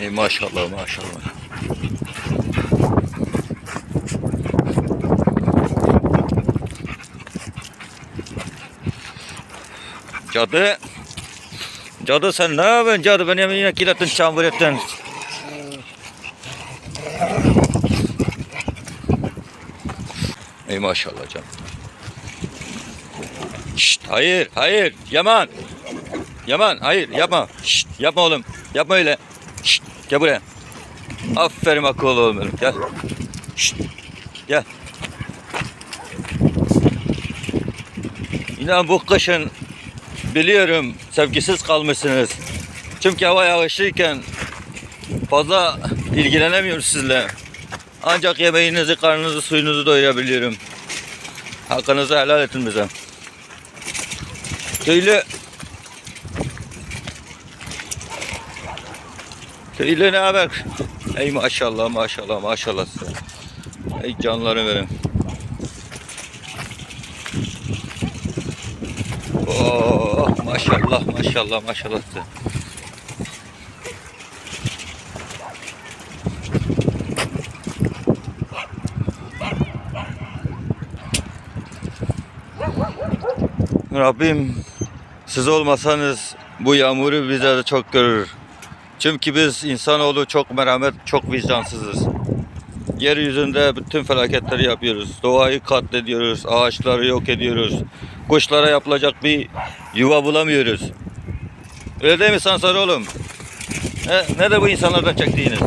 Ey maşallah maşallah. Cadı. Cadı sen ne yapıyorsun cadı? Beni yine kilettin çamur ettin. Ey maşallah canım. Şşt, hayır hayır Yaman. Yaman hayır yapma. Şşt, yapma oğlum. Yapma öyle. Şşt, gel buraya. Aferin akıllı oğlum benim. Gel. Şşt, gel. İnan bu kışın biliyorum sevgisiz kalmışsınız. Çünkü hava yağışlıyken fazla ilgilenemiyoruz sizle. Ancak yemeğinizi, karnınızı, suyunuzu doyurabiliyorum. Hakkınızı helal edin bize. Köylü Köylü ne haber? Ey maşallah maşallah maşallah size. Ey canlarım benim. Oh maşallah maşallah maşallah size. Rabbim siz olmasanız bu yağmuru bize de çok görür. Çünkü biz insanoğlu çok merhamet, çok vicdansızız. Yeryüzünde bütün felaketleri yapıyoruz. Doğayı katlediyoruz, ağaçları yok ediyoruz. Kuşlara yapılacak bir yuva bulamıyoruz. Öyle değil mi Sansar oğlum? He, ne de bu insanlardan çektiğiniz?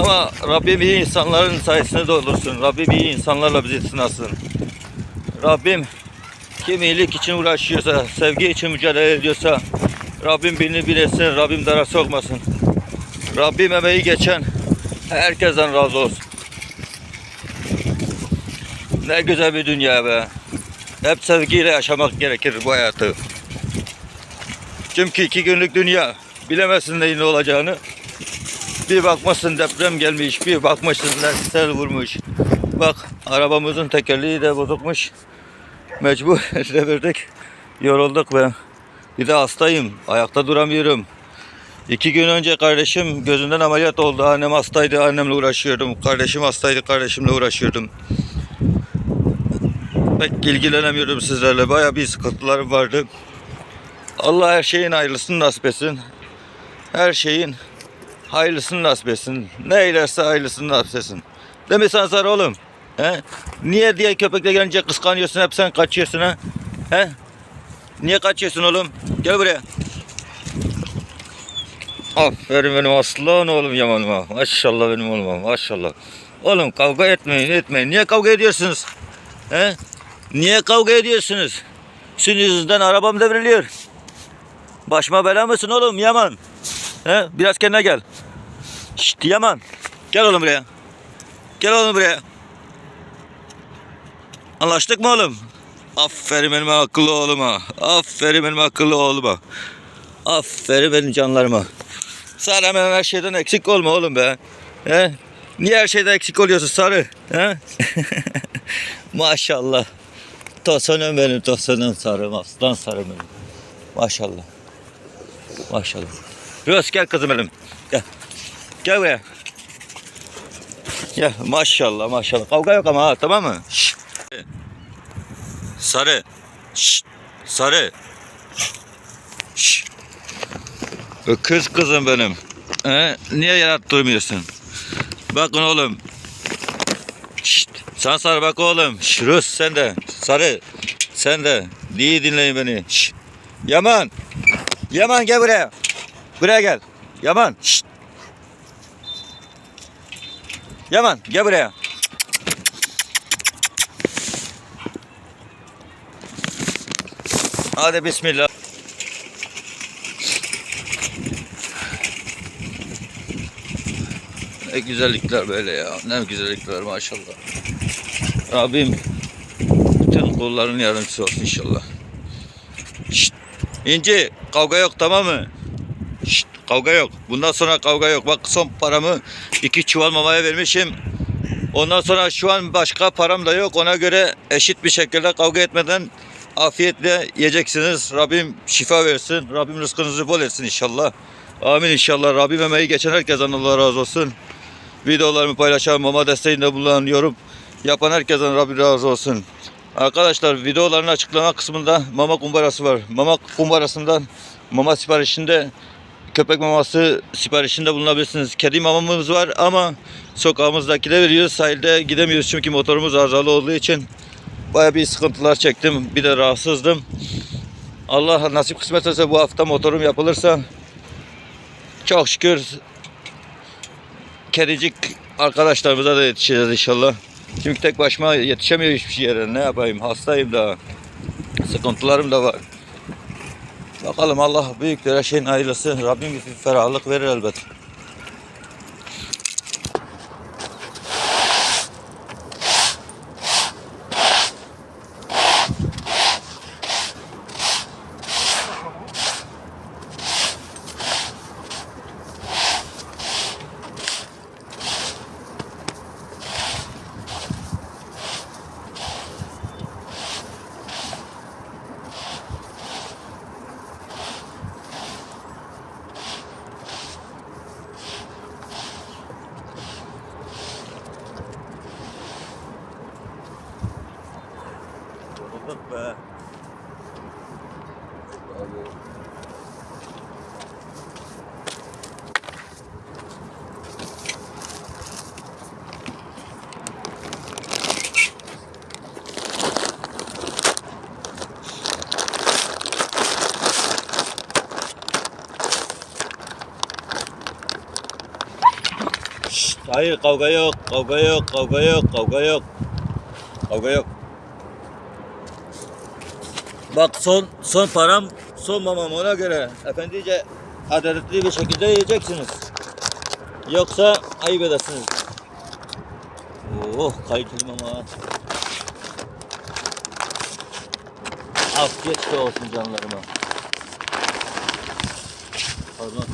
Ama Rabbim iyi insanların sayesinde doldursun. Rabbim iyi insanlarla bizi sınasın. Rabbim kim iyilik için uğraşıyorsa, sevgi için mücadele ediyorsa Rabbim birini bilesin, Rabbim dara sokmasın. Rabbim emeği geçen herkesten razı olsun. Ne güzel bir dünya be. Hep sevgiyle yaşamak gerekir bu hayatı. Çünkü iki günlük dünya. Bilemezsin neyin ne olacağını. Bir bakmışsın deprem gelmiş, bir bakmışsın sel vurmuş. Bak arabamızın tekerleği de bozukmuş. Mecbur devirdik. Yorulduk be. Bir de hastayım. Ayakta duramıyorum. İki gün önce kardeşim gözünden ameliyat oldu. Annem hastaydı. Annemle uğraşıyordum. Kardeşim hastaydı. Kardeşimle uğraşıyordum. Pek ilgilenemiyordum sizlerle. Baya bir sıkıntılarım vardı. Allah her şeyin hayırlısını nasip etsin. Her şeyin hayırlısını nasip etsin. Ne eylerse hayırlısını nasip etsin. Değil mi Sansar oğlum? He? Niye diye köpekle gelince kıskanıyorsun hep sen kaçıyorsun ha? He? Niye kaçıyorsun oğlum? Gel buraya. Aferin benim aslan oğlum Yaman'ıma. Maşallah benim oğluma maşallah. Oğlum kavga etmeyin etmeyin. Niye kavga ediyorsunuz? He? Niye kavga ediyorsunuz? Sizin yüzünden arabam devriliyor. Başıma bela mısın oğlum Yaman? He? Biraz kendine gel. Şşt Yaman. Gel oğlum buraya. Gel oğlum buraya. Anlaştık mı oğlum? Aferin benim akıllı oğluma. Aferin benim akıllı oğluma. Aferin benim canlarıma. Sen hemen her şeyden eksik olma oğlum be. He? Niye her şeyden eksik oluyorsun sarı? He? Maşallah. Tosunum benim tosunum sarım aslan sarım benim. Maşallah. Maşallah. Röz gel kızım benim. Gel. Gel buraya. Gel maşallah maşallah. Kavga yok ama ha tamam mı? Şşt. Sarı. Şşt. Sarı. Şşt. Kız kızım benim. He? Niye yarattırmıyorsun? Bakın oğlum. Şşt. Sen sarı bak oğlum. Şırız sen de. Sarı. Sen de. İyi dinleyin beni. Şşt. Yaman. Yaman gel buraya. Buraya gel. Yaman. Şşt. Yaman gel buraya. Hadi bismillah. Ne güzellikler böyle ya. Ne güzellikler maşallah. Rabbim bütün kulların yardımcısı olsun inşallah. Şşt. İnci kavga yok tamam mı? Şşt, kavga yok. Bundan sonra kavga yok. Bak son paramı iki çuval mamaya vermişim. Ondan sonra şu an başka param da yok. Ona göre eşit bir şekilde kavga etmeden afiyetle yiyeceksiniz. Rabbim şifa versin. Rabbim rızkınızı bol etsin inşallah. Amin inşallah. Rabbim emeği geçen herkesten Allah razı olsun. Videolarımı paylaşan, mama desteğinde bulunan, yorum yapan herkesten Rabbim razı olsun. Arkadaşlar videoların açıklama kısmında mama kumbarası var. Mama kumbarasından mama siparişinde köpek maması siparişinde bulunabilirsiniz. Kedi mamamız var ama sokağımızdakine veriyoruz. Sahilde gidemiyoruz çünkü motorumuz arızalı olduğu için baya bir sıkıntılar çektim. Bir de rahatsızdım. Allah nasip kısmet etse bu hafta motorum yapılırsa çok şükür kedicik arkadaşlarımıza da yetişeceğiz inşallah. Çünkü tek başıma yetişemiyor hiçbir yere. Ne yapayım? Hastayım da. Sıkıntılarım da var. Bakalım Allah büyüktür her şeyin hayırlısı. Rabbim bir ferahlık verir elbet. Şşt, hayır kavga yok, kavga yok, kavga yok, kavga yok. Kavga yok. Bak son son param, son mamam ona göre efendice adaletli bir şekilde yiyeceksiniz. Yoksa ayıp edersiniz. Oh kaliteli mama. Afiyet de olsun canlarıma. Pardon.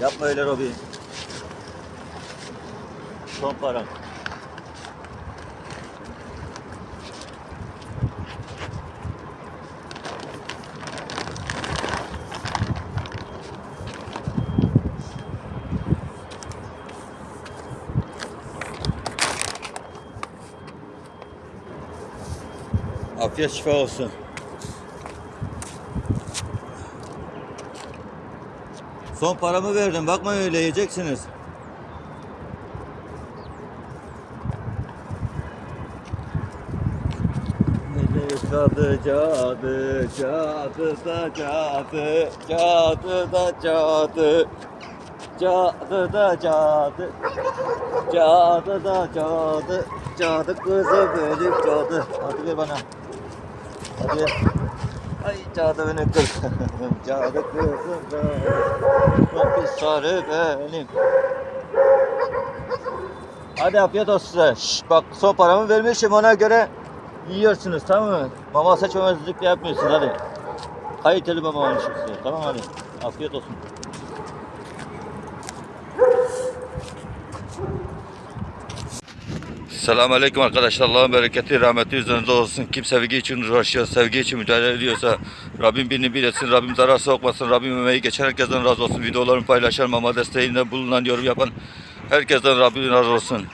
Yapma öyle Robi. Son param. Afiyet şifa olsun. Son paramı verdim. Bakma öyle yiyeceksiniz. Cadı cadı cadı da cadı cadı da cadı cadı da cadı cadı da cadı cadı kızı benim cadı hadi ver bana hadi ay cadı benim kızım cadı kızım çok pis sarı benim hadi afiyet olsun size Şş, bak son paramı vermişim ona göre yiyorsunuz tamam mı? Mama seçmemezlik de yapmıyorsunuz hadi. Kaliteli mama size tamam hadi. Afiyet olsun. Selamun Aleyküm arkadaşlar. Allah'ın bereketi, rahmeti üzerinize olsun. Kim sevgi için uğraşıyor, sevgi için mücadele ediyorsa Rabbim birini bir etsin, Rabbim zarar sokmasın, Rabbim emeği geçen herkesten razı olsun. Videolarımı paylaşan, mama desteğinde bulunan, yorum yapan herkesten Rabbim razı olsun.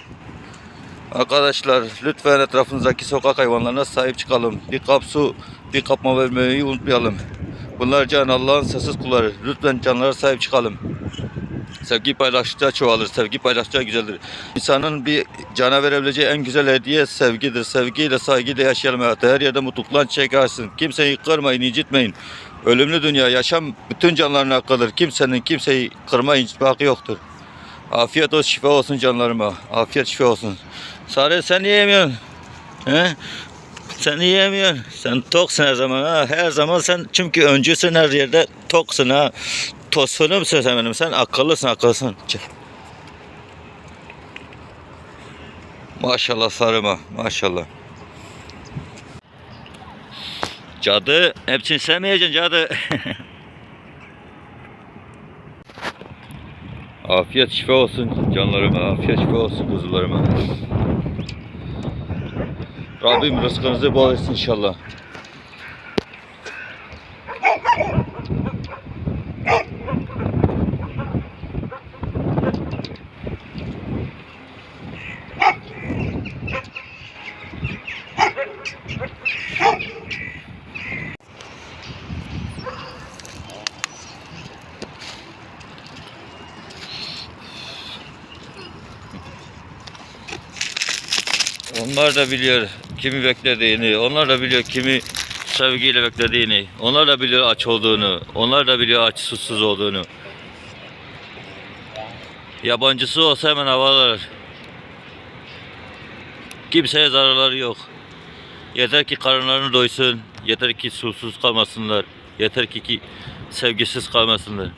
Arkadaşlar lütfen etrafınızdaki sokak hayvanlarına sahip çıkalım. Bir kap su, bir kap mama vermeyi unutmayalım. Bunlar can Allah'ın sessiz kulları. Lütfen canlara sahip çıkalım. Sevgi paylaştıkça çoğalır. Sevgi paylaştıkça güzeldir. İnsanın bir cana verebileceği en güzel hediye sevgidir. Sevgiyle, saygıyla yaşayalım hayatı. Her yerde mutlulukla çekersin. Kimseyi kırmayın, incitmeyin. Ölümlü dünya, yaşam bütün canların hakkıdır. Kimsenin kimseyi kırma, incitme hakkı yoktur. Afiyet olsun, şifa olsun canlarıma. Afiyet şifa olsun. Sare sen niye yemiyorsun? He? Sen yiyemiyorsun. Sen toksun her zaman ha. Her zaman sen çünkü öncüsün her yerde toksun ha. Tosunu musun sen benim? Sen akıllısın akıllısın. Çek. Maşallah sarıma. Maşallah. Cadı. Hepsini sevmeyeceksin cadı. Afiyet şifa olsun canlarıma. Afiyet şifa olsun kuzularıma. Rabbim rızkınızı bol etsin inşallah. Onlar da biliyor kimi beklediğini, onlar da biliyor kimi sevgiyle beklediğini, onlar da biliyor aç olduğunu, onlar da biliyor aç susuz olduğunu. Yabancısı olsa hemen havalar. Kimseye zararları yok. Yeter ki karınlarını doysun, yeter ki susuz kalmasınlar, yeter ki, ki sevgisiz kalmasınlar.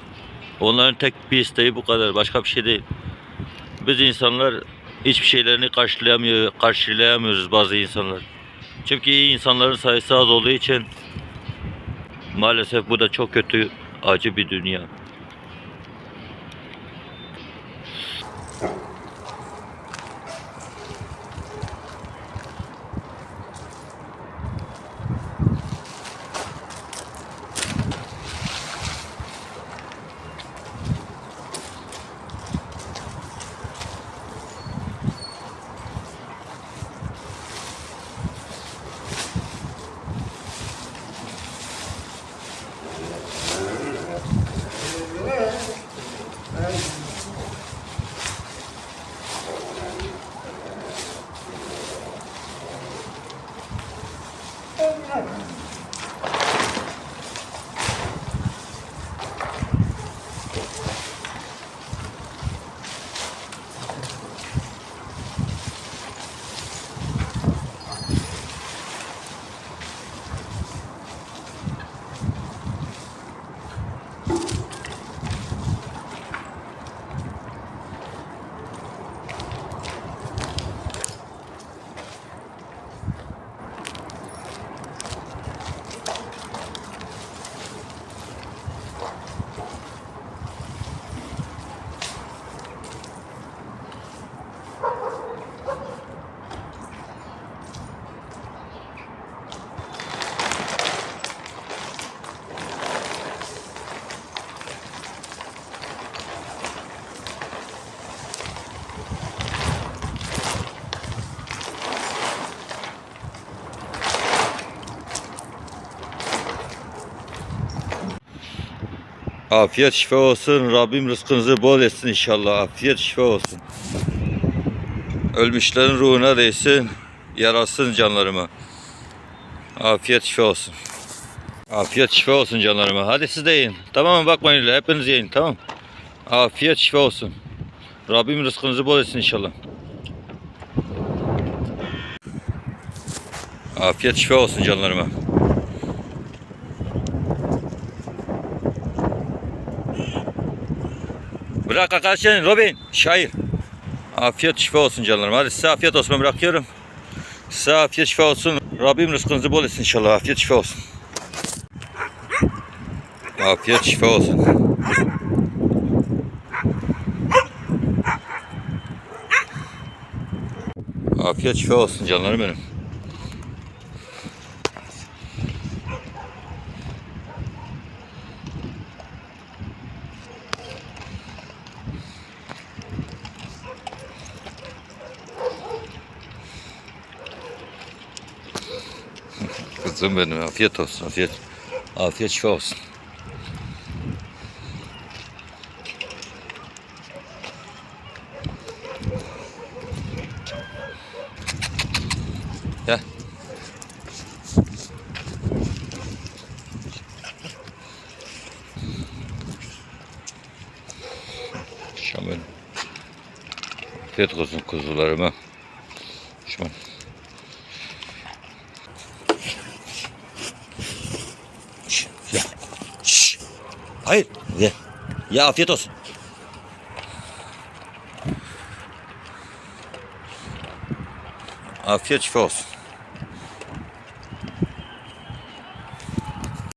Onların tek bir isteği bu kadar, başka bir şey değil. Biz insanlar hiçbir şeylerini karşılayamıyor, karşılayamıyoruz bazı insanlar. Çünkü iyi insanların sayısı az olduğu için maalesef bu da çok kötü, acı bir dünya. Afiyet şifa olsun. Rabbim rızkınızı bol etsin inşallah. Afiyet şifa olsun. Ölmüşlerin ruhuna değsin. Yarasın canlarıma. Afiyet şifa olsun. Afiyet şifa olsun canlarıma. Hadi siz de yiyin. Tamam mı? Bakmayın öyle. Hepiniz yiyin. Tamam. Afiyet şifa olsun. Rabbim rızkınızı bol etsin inşallah. Afiyet şifa olsun canlarıma. Bırak arkadaşlar Robin. Şair. Afiyet şifa olsun canlarım. Hadi size afiyet olsun ben bırakıyorum. Size afiyet şifa olsun. Rabbim rızkınızı bol etsin inşallah. Afiyet şifa olsun. Afiyet şifa olsun. Afiyet şifa olsun canlarım benim. Kızım benim afiyet olsun afiyet. Afiyet şifa olsun. Gel. Şam benim. Afiyet olsun kuzularıma. Şaman. Şş, Ya. Şş. Hayır. Ye. Ya afiyet olsun. Afiyet şifa olsun.